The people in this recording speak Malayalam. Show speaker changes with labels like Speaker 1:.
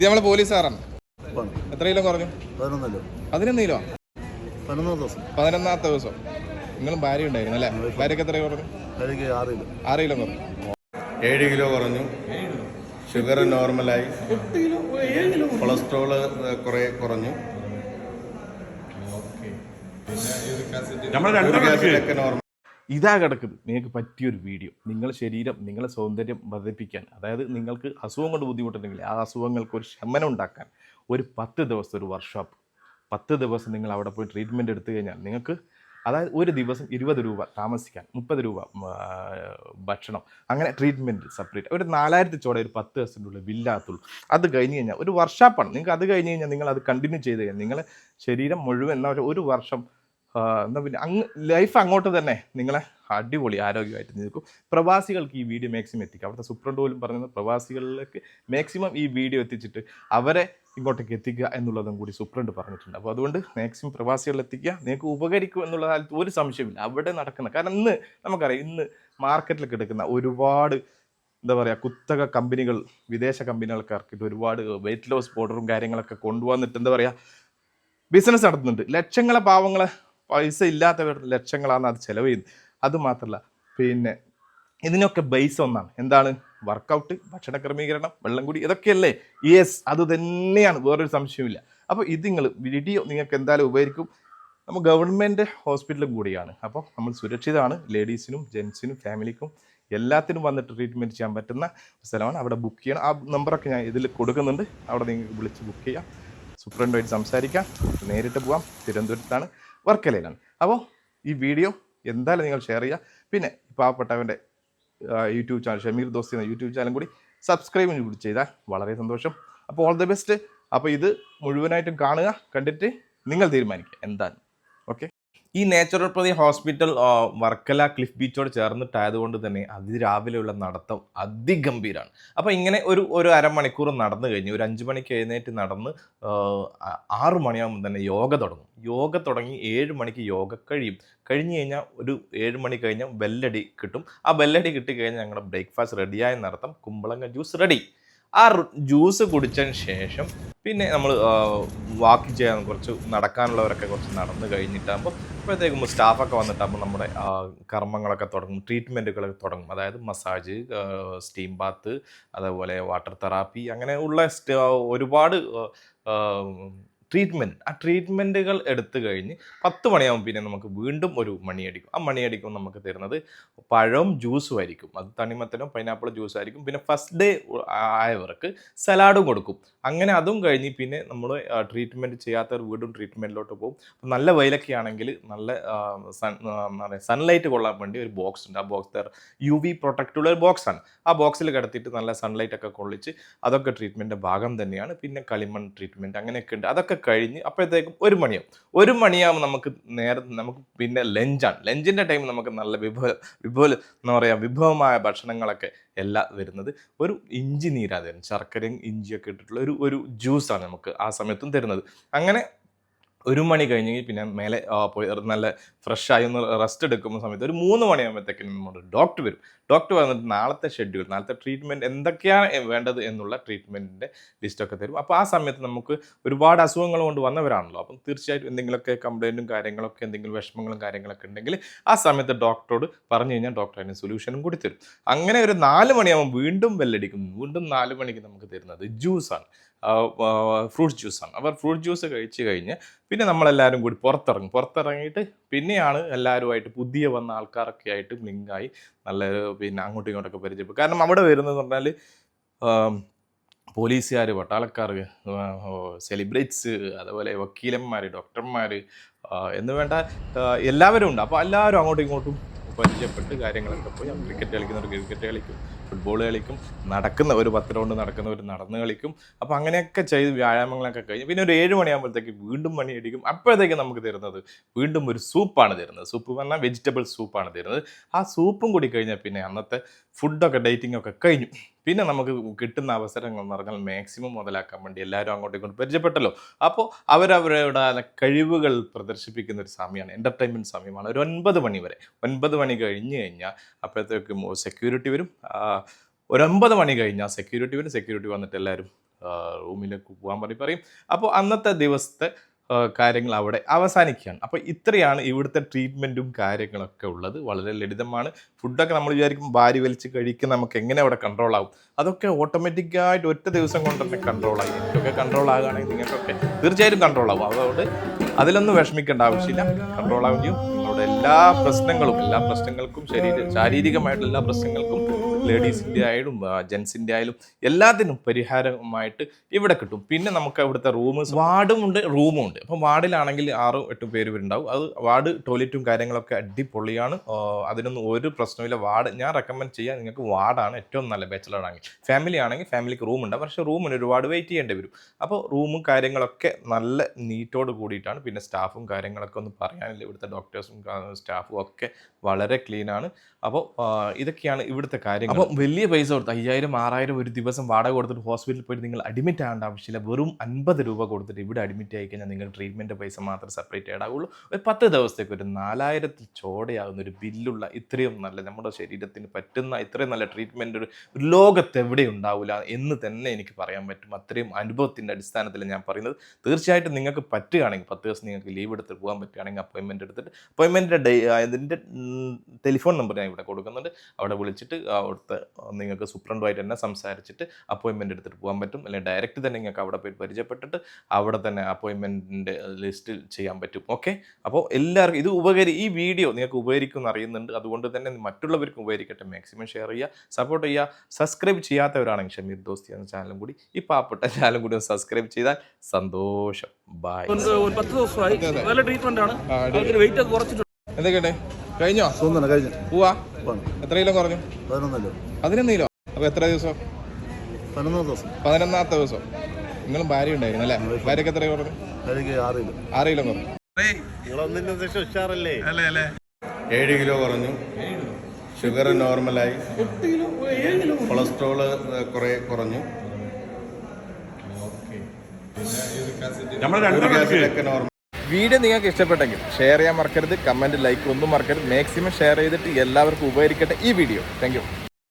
Speaker 1: ഇത് നമ്മളെ പോലീസ്
Speaker 2: ഉപ്പാണ്.
Speaker 1: എത്ര കിലോ കുറഞ്ഞു?
Speaker 2: പതിനൊന്നല്ലോ
Speaker 1: പതിനൊന്ന് കിലോ? പതിനൊന്നാമത്തെ ദിവസം. നിങ്ങളും ഭാര്യ ഉണ്ടായിരുന്നു അല്ലേ? ഭാര്യക്ക് എത്ര കുറഞ്ഞു?
Speaker 2: ആറ് കിലോ.
Speaker 1: കുറഞ്ഞു.
Speaker 3: ഏഴ് കിലോ കുറഞ്ഞു. ഷുഗർ നോർമലായി. കൊളസ്ട്രോൾ കുറെ കുറഞ്ഞു. നമ്മൾ രണ്ടു നോർമൽ
Speaker 4: ഇതാ കിടക്കുന്നത്. നിങ്ങൾക്ക് പറ്റിയൊരു വീഡിയോ. നിങ്ങളുടെ ശരീരം നിങ്ങളുടെ സൗന്ദര്യം വർദ്ധിപ്പിക്കാൻ അതായത് നിങ്ങൾക്ക് അസുഖം കൊണ്ട് ബുദ്ധിമുട്ടുണ്ടെങ്കിൽ ആ അസുഖങ്ങൾക്ക് ഒരു ശമനം ഉണ്ടാക്കാൻ ഒരു പത്ത് ദിവസം ഒരു വർക്ക്ഷോപ്പ് പത്ത് ദിവസം നിങ്ങൾ അവിടെ പോയി ട്രീറ്റ്മെന്റ് എടുത്തു കഴിഞ്ഞാൽ നിങ്ങൾക്ക് അതായത് ഒരു ദിവസം ഇരുപത് രൂപ താമസിക്കാൻ മുപ്പത് രൂപ ഭക്ഷണം അങ്ങനെ ട്രീറ്റ്മെന്റ് സെപ്പറേറ്റ് ഒരു നാലായിരത്തി ചോടെ ഒരു പത്ത് ദിവസത്തിനുള്ളിൽ വില്ലാത്തുള്ളൂ അത് കഴിഞ്ഞ് കഴിഞ്ഞാൽ ഒരു വർഷാപ്പാണ് നിങ്ങൾക്ക് അത് കഴിഞ്ഞ് കഴിഞ്ഞാൽ നിങ്ങൾ അത് കണ്ടിന്യൂ ചെയ്ത് കഴിഞ്ഞാൽ നിങ്ങളെ ശരീരം മുഴുവൻ ഒരു വർഷം ആ, എന്നാ പിന്നെ അങ്ങ് ലൈഫ് അങ്ങോട്ട് തന്നെ. നിങ്ങളെ അടിപൊളി ആരോഗ്യമായിട്ട് നിൽക്കും. പ്രവാസികൾക്ക് ഈ വീഡിയോ മാക്സിമം എത്തിക്കുക അവിടുത്തെ സുപ്രണ്ട് പോലും പറയുന്നത് പ്രവാസികളിലേക്ക് മാക്സിമം ഈ വീഡിയോ എത്തിച്ചിട്ട് അവരെ ഇങ്ങോട്ടേക്ക് എത്തിക്കുക എന്നുള്ളതും കൂടി സുപ്രണ്ട് പറഞ്ഞിട്ടുണ്ട്. അപ്പോൾ അതുകൊണ്ട് മാക്സിമം പ്രവാസികളിൽ എത്തിക്കുക. നിങ്ങൾക്ക് ഉപകരിക്കും എന്നുള്ള കാര്യത്തിൽ ഒരു സംശയമില്ല അവിടെ നടക്കുന്ന കാരണം ഇന്ന് നമുക്കറിയാം ഇന്ന് മാർക്കറ്റിൽ കിടക്കുന്ന ഒരുപാട് എന്താ പറയുക കുത്തക കമ്പനികൾ വിദേശ കമ്പനികൾക്കാർക്ക് ഒരുപാട് വെയിറ്റ് ലോസ് പൗഡറും കാര്യങ്ങളൊക്കെ കൊണ്ടുവന്നിട്ട് എന്താ പറയുക ബിസിനസ് നടത്തുന്നുണ്ട്. ലക്ഷങ്ങളെ പാവങ്ങളെ പൈസ ഇല്ലാത്തവർ ലക്ഷങ്ങളാണ് അത് ചെലവ് ചെയ്യുന്നത്. അത് മാത്രമല്ല പിന്നെ ഇതിനൊക്കെ ബേസ് ഒന്നാണ്. എന്താണ്? വർക്കൗട്ട് ഭക്ഷണ ക്രമീകരണം വെള്ളം കുടി ഇതൊക്കെയല്ലേ? യെസ് അത് തന്നെയാണ്. വേറൊരു സംശയമില്ല അപ്പോൾ ഇത് നിങ്ങൾ വീഡിയോ നിങ്ങൾക്ക് എന്തായാലും ഉപകരിക്കും. നമ്മൾ ഗവൺമെന്റ് ഹോസ്പിറ്റലും കൂടിയാണ്. അപ്പോൾ നമ്മൾ സുരക്ഷിതമാണ്. ലേഡീസിനും ജെൻസിനും ഫാമിലിക്കും എല്ലാത്തിനും വന്നിട്ട് ട്രീറ്റ്മെന്റ് ചെയ്യാൻ പറ്റുന്ന സ്ഥലമാണ്. അവിടെ ബുക്ക് ചെയ്യണം. ആ നമ്പറൊക്കെ ഞാൻ ഇതിൽ കൊടുക്കുന്നുണ്ട്. അവിടെ നിങ്ങൾക്ക് വിളിച്ച് ബുക്ക് ചെയ്യാം. സൂപ്രണ്ടുമായിട്ട് സംസാരിക്കാം. നേരിട്ട് പോവാം. തിരുവനന്തപുരത്താണ്. വർക്കലയിലാണ്. അപ്പോൾ ഈ വീഡിയോ എന്തായാലും നിങ്ങൾ ഷെയർ ചെയ്യുക. പിന്നെ പാവപ്പെട്ടവന്റെ യൂട്യൂബ് ചാനൽ ഷമീർ ദോസ്തി എന്ന യൂട്യൂബ് ചാനലും കൂടി സബ്സ്ക്രൈബ് കൂടി ചെയ്താൽ വളരെ സന്തോഷം. അപ്പോൾ ഓൾ ദി ബെസ്റ്റ് അപ്പോൾ ഇത് മുഴുവനായിട്ടും കാണുക കണ്ടിട്ട് നിങ്ങൾ തീരുമാനിക്കുക. എന്താണ് ഈ നേച്ചുറോപ്പതി ഹോസ്പിറ്റൽ വർക്കല ക്ലിഫ് ബീച്ചോട് ചേർന്നിട്ടായതുകൊണ്ട് തന്നെ അതിരാവിലെയുള്ള നടത്തം അതിഗംഭീരമാണ് അപ്പോൾ ഇങ്ങനെ ഒരു ഒരു അരമണിക്കൂർ നടന്നു കഴിഞ്ഞ് ഒരു അഞ്ച് മണിക്ക് എഴുന്നേറ്റ് നടന്ന് ആറു മണിയാകുമ്പോൾ തന്നെ യോഗ തുടങ്ങും. യോഗ തുടങ്ങി ഏഴ് മണിക്ക് യോഗ കഴിയും. കഴിഞ്ഞ് കഴിഞ്ഞാൽ ഒരു ഏഴ് മണി കഴിഞ്ഞാൽ ബെല്ലടി കിട്ടും. ആ ബെല്ലടി കിട്ടിക്കഴിഞ്ഞാൽ ഞങ്ങളുടെ ബ്രേക്ക്ഫാസ്റ്റ് റെഡിയായ നടത്തം കുമ്പളങ്ങ ജ്യൂസ് റെഡി. ആ ജ്യൂസ് കുടിച്ചതിന് ശേഷം പിന്നെ നമ്മൾ വാക്ക് ചെയ്യാൻ കുറച്ച് നടക്കാനുള്ളവരൊക്കെ കുറച്ച് നടന്ന് കഴിഞ്ഞിട്ടാകുമ്പോൾ അപ്പോഴത്തേക്കും സ്റ്റാഫൊക്കെ വന്നിട്ടാകുമ്പോൾ നമ്മുടെ കർമ്മങ്ങളൊക്കെ തുടങ്ങും ട്രീറ്റ്മെന്റുകളൊക്കെ തുടങ്ങും. അതായത് മസാജ് സ്റ്റീം ബാത്ത് അതേപോലെ വാട്ടർ തെറാപ്പി അങ്ങനെ ഉള്ള ഒരുപാട് ട്രീറ്റ്മെന്റ് ആ ട്രീറ്റ്മെന്റുകൾ എടുത്തു കഴിഞ്ഞ് പത്ത് മണിയാകുമ്പോൾ പിന്നെ നമുക്ക് വീണ്ടും ഒരു മണിയടിക്കും. ആ മണിയടിക്കും നമുക്ക് തരുന്നത് പഴവും ജ്യൂസും ആയിരിക്കും. അത് തണിമത്തനും പൈനാപ്പിൾ ജ്യൂസ് ആയിരിക്കും. പിന്നെ ഫസ്റ്റ് ഡേ ആയവർക്ക് സലാഡും കൊടുക്കും. അങ്ങനെ അതും കഴിഞ്ഞ് പിന്നെ നമ്മൾ ട്രീറ്റ്മെന്റ് ചെയ്യാത്തവർ വീണ്ടും ട്രീറ്റ്മെന്റിലോട്ട് പോകും. നല്ല വെയിലൊക്കെ ആണെങ്കിൽ നല്ല സൺ സൺലൈറ്റ് കൊള്ളാൻ വേണ്ടി ഒരു ബോക്സ് ഉണ്ട്. ആ ബോക്സ് യു വി പ്രൊട്ടക്റ്റുള്ള ഒരു ബോക്സാണ് ആ ബോക്സിൽ കിടത്തിയിട്ട് നല്ല സൺലൈറ്റ് ഒക്കെ കൊള്ളിച്ച് അതൊക്കെ ട്രീറ്റ്മെന്റിന്റെ ഭാഗം തന്നെയാണ്. പിന്നെ കളിമൺ ട്രീറ്റ്മെന്റ് അങ്ങനെയൊക്കെ ഉണ്ട്. അതൊക്കെ കഴിഞ്ഞ് അപ്പോഴത്തേക്കും ഒരു മണിയാവും. ഒരു മണിയാകുമ്പോൾ നമുക്ക് നേരെ നമുക്ക് പിന്നെ ലഞ്ചാണ്. ലഞ്ചിന്റെ ടൈം നമുക്ക് നല്ല വിഭവ വിഭവ എന്ന് പറയുക വിഭവമായ ഭക്ഷണങ്ങളൊക്കെ എല്ലാം വരുന്നത്. ഒരു ഇഞ്ചി നീരാ തരുന്നത് ശർക്കരയും ഇഞ്ചിയൊക്കെ ഇട്ടിട്ടുള്ള ഒരു ഒരു ജ്യൂസാണ് നമുക്ക് ആ സമയത്തും തരുന്നത്. അങ്ങനെ ഒരു മണി കഴിഞ്ഞെങ്കിൽ പിന്നെ മേലെ പോയി നല്ല ഫ്രഷ് ആയി ഒന്ന് റെസ്റ്റ് എടുക്കുന്ന സമയത്ത് ഒരു മൂന്ന് മണിയാകുമ്പോഴത്തേക്കും നമ്മുടെ ഡോക്ടർ വരും. ഡോക്ടർ വന്നിട്ട് നാളത്തെ ഷെഡ്യൂൾ നാളത്തെ ട്രീറ്റ്മെന്റ് എന്തൊക്കെയാണ് വേണ്ടത് എന്നുള്ള ട്രീറ്റ്മെന്റിന്റെ ലിസ്റ്റൊക്കെ തരും. അപ്പോൾ ആ സമയത്ത് നമുക്ക് ഒരുപാട് അസുഖങ്ങൾ കൊണ്ട് വന്നവരാണല്ലോ. അപ്പം തീർച്ചയായിട്ടും എന്തെങ്കിലുമൊക്കെ കംപ്ലൈന്റും കാര്യങ്ങളൊക്കെ എന്തെങ്കിലും വിഷമങ്ങളും കാര്യങ്ങളൊക്കെ ഉണ്ടെങ്കിൽ ആ സമയത്ത് ഡോക്ടറോട് പറഞ്ഞു കഴിഞ്ഞാൽ ഡോക്ടർ അതിന് സൊല്യൂഷനും കൂടി തരും. അങ്ങനെ ഒരു നാല് മണിയാകുമ്പോൾ വീണ്ടും ബെല്ലടിക്കും വീണ്ടും നാല് മണിക്ക് നമുക്ക് തരുന്നത് ജ്യൂസാണ് ഫ്രൂട്ട് ജ്യൂസാണ് അപ്പോൾ ഫ്രൂട്ട് ജ്യൂസ് കഴിച്ച് കഴിഞ്ഞ് പിന്നെ നമ്മളെല്ലാവരും കൂടി പുറത്തിറങ്ങും. പുറത്തിറങ്ങിയിട്ട് പിന്നെയാണ് എല്ലാവരുമായിട്ട് പുതിയ വന്ന ആൾക്കാരൊക്കെ ആയിട്ട് ലിങ്കായി നല്ല പിന്നെ അങ്ങോട്ടും ഇങ്ങോട്ടൊക്കെ പരിചയപ്പെടും. കാരണം അവിടെ വരുന്നതെന്ന് പറഞ്ഞാൽ പോലീസുകാർ പട്ടാളക്കാർ സെലിബ്രിറ്റ്സ് അതുപോലെ വക്കീലന്മാർ ഡോക്ടർമാർ എന്ന് വേണ്ട എല്ലാവരും ഉണ്ട്. അപ്പോൾ എല്ലാവരും അങ്ങോട്ടും ഇങ്ങോട്ടും പരിചയപ്പെട്ട് കാര്യങ്ങളൊക്കെ പോയി. ക്രിക്കറ്റ് കളിക്കുന്നവർ ക്രിക്കറ്റ് കളിക്കും ഫുട്ബോൾ കളിക്കും നടക്കുന്ന ഒരു പത്ത് റൗണ്ട് നടക്കുന്നവർ നടന്ന് കളിക്കും. അപ്പോൾ അങ്ങനെയൊക്കെ ചെയ്ത് വ്യായാമങ്ങളൊക്കെ കഴിഞ്ഞ് പിന്നെ ഒരു ഏഴ് മണിയാകുമ്പോഴത്തേക്ക് വീണ്ടും മണി അടിക്കും അപ്പോഴത്തേക്ക് നമുക്ക് തരുന്നത് വീണ്ടും ഒരു സൂപ്പാണ് തരുന്നത്. സൂപ്പ് പറഞ്ഞാൽ വെജിറ്റബിൾ സൂപ്പാണ് തരുന്നത്. ആ സൂപ്പും കൂടി കഴിഞ്ഞാൽ പിന്നെ അന്നത്തെ ഫുഡൊക്കെ ഡേറ്റിംഗ് ഒക്കെ കഴിഞ്ഞു. പിന്നെ നമുക്ക് കിട്ടുന്ന അവസരങ്ങൾ എന്ന് പറഞ്ഞാൽ മാക്സിമം മുതലാക്കാൻ വേണ്ടി എല്ലാവരും അങ്ങോട്ടും ഇങ്ങോട്ടും പരിചയപ്പെട്ടല്ലോ. അപ്പോൾ അവരവരുടെ കഴിവുകൾ പ്രദർശിപ്പിക്കുന്ന ഒരു സമയമാണ് എന്റർടൈൻമെന്റ് സമയമാണ്. ഒരു ഒൻപത് മണി വരെ. ഒൻപത് മണി കഴിഞ്ഞ് കഴിഞ്ഞാൽ അപ്പോഴത്തേക്കും സെക്യൂരിറ്റി വരും. ഒരു മണി കഴിഞ്ഞാൽ സെക്യൂരിറ്റി വരും. സെക്യൂരിറ്റി വന്നിട്ട് എല്ലാവരും റൂമിലേക്ക് പോകാൻ പറയും പറയും. അപ്പോൾ അന്നത്തെ ദിവസത്തെ കാര്യങ്ങൾ അവിടെ അവസാനിക്കുകയാണ്. അപ്പോൾ ഇത്രയാണ് ഇവിടുത്തെ ട്രീറ്റ്മെന്റും കാര്യങ്ങളൊക്കെ ഉള്ളത്. വളരെ ലളിതമാണ്. ഫുഡൊക്കെ നമ്മൾ വിചാരിക്കും ഭാര്യ വലിച്ച് കഴിക്കുന്ന നമുക്ക് എങ്ങനെ അവിടെ കൺട്രോൾ ആവും? അതൊക്കെ ഓട്ടോമാറ്റിക്കായിട്ട് ഒറ്റ ദിവസം കൊണ്ട് തന്നെ കൺട്രോൾ ആയി. എനിക്കൊക്കെ കൺട്രോൾ ആകുകയാണെങ്കിൽ നിങ്ങൾക്കൊക്കെ തീർച്ചയായിട്ടും കൺട്രോൾ ആവും. അതുകൊണ്ട് അതിലൊന്നും വിഷമിക്കേണ്ട ആവശ്യമില്ല. കൺട്രോൾ ആവുകയും നിങ്ങളുടെ എല്ലാ പ്രശ്നങ്ങളും എല്ലാ പ്രശ്നങ്ങൾക്കും ശരീര ശാരീരികമായിട്ടുള്ള എല്ലാ പ്രശ്നങ്ങൾക്കും ലേഡീസിന്റെ ആയാലും ജെൻസിന്റെ ആയാലും എല്ലാത്തിനും പരിഹാരമായിട്ട് ഇവിടെ കിട്ടും. പിന്നെ നമുക്ക് അവിടുത്തെ റൂം വാർഡും ഉണ്ട് റൂമും ഉണ്ട്. അപ്പം വാർഡിലാണെങ്കിൽ ആറ് എട്ട് പേര് വരുന്നുണ്ടാവും അത് വാർഡ് ടോയ്ലറ്റും കാര്യങ്ങളൊക്കെ അടിപൊളിയാണ്. അതിനൊന്നും ഒരു പ്രശ്നമില്ല വാർഡ് ഞാൻ റെക്കമെൻഡ് ചെയ്യാം. നിങ്ങൾക്ക് വാർഡാണ് ഏറ്റവും നല്ല ബാച്ചലർ ആണെങ്കിൽ ഫാമിലി ആണെങ്കിൽ ഫാമിലിക്ക് റൂം ഉണ്ടാവും പക്ഷേ റൂമിന് ഒരുപാട് വെയിറ്റ് ചെയ്യേണ്ടി വരും. അപ്പോൾ റൂമും കാര്യങ്ങളൊക്കെ നല്ല നീറ്റോട് കൂടിയിട്ടാണ്. പിന്നെ സ്റ്റാഫും കാര്യങ്ങളൊക്കെ ഒന്നും പറയാനില്ല. ഇവിടുത്തെ ഡോക്ടേഴ്സും സ്റ്റാഫും ഒക്കെ വളരെ ക്ലീനാണ്. അപ്പോൾ ഇതൊക്കെയാണ് ഇവിടുത്തെ കാര്യങ്ങൾ. അപ്പോൾ വലിയ പൈസ കൊടുത്ത് അയ്യായിരം ആറായിരം ഒരു ദിവസം വാടക കൊടുത്തിട്ട് ഹോസ്പിറ്റലിൽ പോയിട്ട് നിങ്ങൾ അഡ്മിറ്റ് ആകേണ്ട ആവശ്യമില്ല. വെറും അൻപത് രൂപ കൊടുത്തിട്ട് ഇവിടെ അഡ്മിറ്റ് ആയി കഴിഞ്ഞാൽ നിങ്ങൾ ട്രീറ്റ്മെന്റ് പൈസ മാത്രം സെപ്പറേറ്റ് ആയിടാവുള്ളൂ. ഒരു പത്ത് ദിവസത്തേക്ക് ഒരു നാലായിരത്തിൽ ചോടയാകുന്ന ഒരു ബില്ലുള്ള ഇത്രയും നല്ല നമ്മുടെ ശരീരത്തിന് പറ്റുന്ന ഇത്രയും നല്ല ട്രീറ്റ്മെന്റ് ഒരു ഒരു ലോകത്ത് എവിടെ ഉണ്ടാവില്ല എന്ന് തന്നെ എനിക്ക് പറയാൻ പറ്റും. അത്രയും അനുഭവത്തിന്റെ അടിസ്ഥാനത്തിൽ ഞാൻ പറയുന്നത്. തീർച്ചയായിട്ടും നിങ്ങൾക്ക് പറ്റുകയാണെങ്കിൽ പത്ത് ദിവസം നിങ്ങൾക്ക് ലീവ് എടുത്ത് പോകാൻ പറ്റുകയാണെങ്കിൽ അപ്പോയിൻമെന്റ് എടുത്തിട്ട് അപ്പോയിൻമെന്റിന്റെ ഡേ അതിന്റെ ടെലിഫോൺ നമ്പർ ഞാൻ ഇവിടെ കൊടുക്കുന്നുണ്ട്. അവിടെ വിളിച്ചിട്ട് അവിടുത്തെ നിങ്ങൾക്ക് സൂപ്രണ്ടുമായിട്ട് തന്നെ സംസാരിച്ചിട്ട് അപ്പോയിൻമെന്റ് എടുത്തിട്ട് പോകാൻ പറ്റും. അല്ലെങ്കിൽ ഡയറക്റ്റ് തന്നെ നിങ്ങൾക്ക് അവിടെ പോയി പരിചയപ്പെട്ടിട്ട് അവിടെ തന്നെ അപ്പോയിൻമെന്റിന്റെ ലിസ്റ്റിൽ ചെയ്യാൻ പറ്റും. ഓക്കെ അപ്പോൾ എല്ലാവർക്കും ഇത് ഉപകരി ഈ വീഡിയോ നിങ്ങൾക്ക് ഉപകരിക്കും എന്ന് അറിയുന്നുണ്ട്. അതുകൊണ്ട് തന്നെ മറ്റുള്ളവർക്കും ഉപകരിക്കട്ടെ. മാക്സിമം ഷെയർ ചെയ്യുക സപ്പോർട്ട് ചെയ്യുക. സബ്സ്ക്രൈബ് ചെയ്യാത്തവരാണെങ്കിൽ ഷമീർ ദോസ്തി എന്ന ചാനലും കൂടി ഈ പാവപ്പെട്ട ചാനലും കൂടി ഒന്ന് സബ്സ്ക്രൈബ് ചെയ്താൽ സന്തോഷം. ബൈ
Speaker 5: പത്ത് ദിവസമായി. നല്ല ട്രീറ്റ്മെന്റ് ആണ്. വെയിറ്റ് ഒക്കെ കുറച്ചിട്ടുണ്ട്.
Speaker 1: എന്തൊക്കെയുണ്ട്? കഴിഞ്ഞോ?
Speaker 2: സുന്ദരം കഴിഞ്ഞു.
Speaker 1: പോവാ? എത്ര കിലോ കുറഞ്ഞു
Speaker 2: പതിനൊന്നല്ലോ.
Speaker 1: പതിനൊന്ന് കിലോ അപ്പോൾ എത്ര ദിവസം?
Speaker 2: പതിനൊന്നാം ദിവസം.
Speaker 1: പതിനൊന്നാമത്തെ ദിവസം. നിങ്ങളും ഭാര്യ ഉണ്ടായിരുന്നു അല്ലേ? ഭാര്യക്ക് എത്ര കുറഞ്ഞു
Speaker 2: ആറ് കിലോ
Speaker 1: ആറ് കിലോ കുറഞ്ഞു
Speaker 3: ഏഴ് കിലോ കുറഞ്ഞു. ഷുഗർ നോർമലായി. കൊളസ്ട്രോൾ കുറെ കുറഞ്ഞു. നമ്മൾ ആസിഡൊക്കെ നോർമൽ
Speaker 1: വീഡിയോ നിങ്ങൾക്ക് ഇഷ്ടപ്പെട്ടെങ്കിൽ ഷെയർ ചെയ്യാൻ മറക്കരുത് കമന്റ് ലൈക്ക് ഒന്നും മറക്കരുത്. മാക്സിമം ഷെയർ ചെയ്തിട്ട് എല്ലാവർക്കും ഉപകരിക്കട്ടെ ഈ വീഡിയോ താങ്ക്